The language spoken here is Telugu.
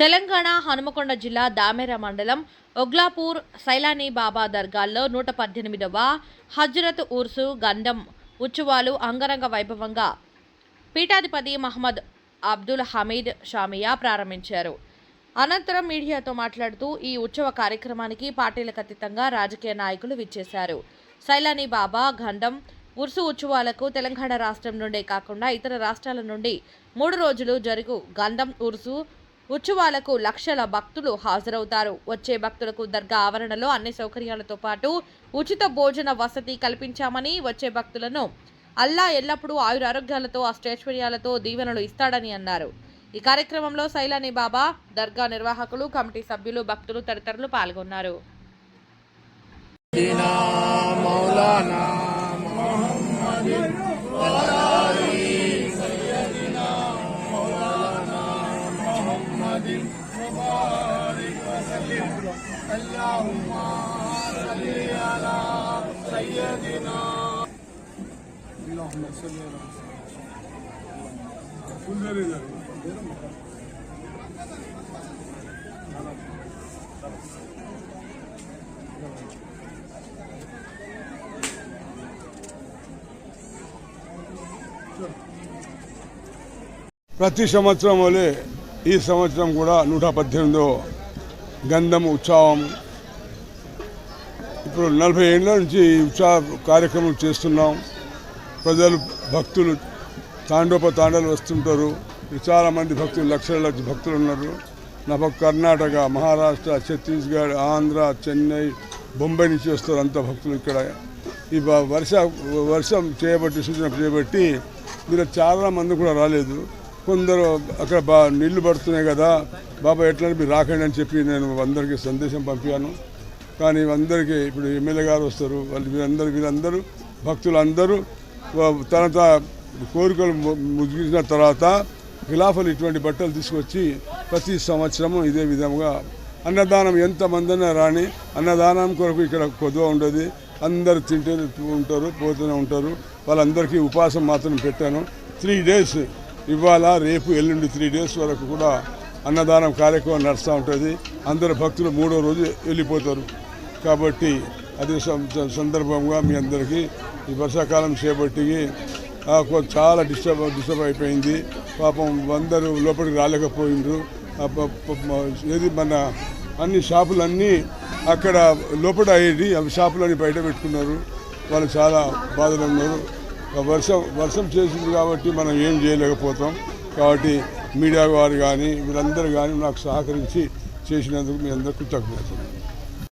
తెలంగాణ హనుమకొండ జిల్లా దామెర మండలం ఒగ్లాపూర్ సైలానీ బాబా దర్గాల్లో నూట పద్దెనిమిదవ హజ్రత్ ఉర్సు గంధం ఉత్సవాలు అంగరంగ వైభవంగా పీఠాధిపతి మహమ్మద్ అబ్దుల్ హమీద్ షామియా ప్రారంభించారు. అనంతరం మీడియాతో మాట్లాడుతూ ఈ ఉత్సవ కార్యక్రమానికి పార్టీలకు అతీతంగా రాజకీయ నాయకులు విచ్చేశారు. సైలానీ బాబా గంధం ఉర్సు ఉత్సవాలకు తెలంగాణ రాష్ట్రం నుండే కాకుండా ఇతర రాష్ట్రాల నుండి మూడు రోజులు జరుగు గంధం ఉర్సు ఉత్సవాలకు లక్షల భక్తులు హాజరవుతారు. వచ్చే భక్తులకు దర్గా ఆవరణలో అన్ని సౌకర్యాలతో పాటు ఉచిత భోజన వసతి కల్పించామని వచ్చే భక్తులను అల్లా ఎల్లప్పుడూ ఆయురారోగ్యాలతో అష్టైశ్వర్యాలతో దీవెనలు ఇస్తాడని అన్నారు. ఈ కార్యక్రమంలో సైలాని బాబా దర్గా నిర్వాహకులు కమిటీ సభ్యులు భక్తులు తదితరులు పాల్గొన్నారు. اللهم صل على سيدنا ప్రతి సంవత్సరం వలె ఈ సంవత్సరం కూడా నూట పద్దెనిమిదో గంధం ఉత్సవం. ఇప్పుడు నలభై ఏళ్ళ నుంచి ఈ ఉత్సవ కార్యక్రమం చేస్తున్నాం. ప్రజలు భక్తులు తాండోప తాండలు వస్తుంటారు. చాలామంది భక్తులు లక్షల లక్ష భక్తులు ఉన్నారు. నా పక్క కర్ణాటక మహారాష్ట్ర ఛత్తీస్గఢ్ ఆంధ్ర చెన్నై బొంబాయి నుంచి వస్తారు అంత భక్తులు ఇక్కడ. ఈ వర్ష వర్షం చేయబట్టి సూచన చేయబట్టి మీరు చాలా మంది కూడా రాలేదు. కొందరు అక్కడ బా నీళ్ళు పడుతున్నాయి కదా బాబా ఎట్లా మీరు రాకండి అని చెప్పి నేను అందరికీ సందేశం పంపాను. కానీ అందరికీ ఇప్పుడు ఎమ్మెల్యే గారు వస్తారు వాళ్ళు వీరందరూ వీరందరూ భక్తులు అందరూ తన కోరికలు ముగిసిన తర్వాత ఖిలాఫలు ఇటువంటి బట్టలు తీసుకొచ్చి ప్రతి సంవత్సరము ఇదే విధంగా అన్నదానం ఎంతమందైనా రాని అన్నదానం కొరకు ఇక్కడ కొద్దువ ఉండదు. అందరు తింటే ఉంటారు పోతూనే ఉంటారు. వాళ్ళందరికీ ఉపాసం మాత్రం పెట్టాను. త్రీ డేస్ ఇవాళ రేపు ఎల్లుండి త్రీ డేస్ వరకు కూడా అన్నదానం కార్యక్రమం నడుస్తూ ఉంటుంది. అందరు భక్తులు మూడో రోజు వెళ్ళిపోతారు. కాబట్టి అదే సందర్భంగా మీ అందరికీ ఈ వర్షాకాలం చేపట్టి చాలా డిస్టర్బ్ డిస్టర్బ్ అయిపోయింది. పాపం అందరూ లోపలికి రాలేకపోయిండ్రు. ఏది మన అన్ని షాపులన్నీ అక్కడ లోపల అయ్యేది అవి షాపులన్నీ బయట పెట్టుకున్నారు. వాళ్ళు చాలా బాధలు ఉన్నారు. వర్షం వర్షం చేసింది కాబట్టి మనం ఏం చేయలేకపోతాం. కాబట్టి మీడియా వారు కానీ వీళ్ళందరూ కానీ నాకు సహకరించి చేసినందుకు మీ అందరికీ కృతజ్ఞతలు.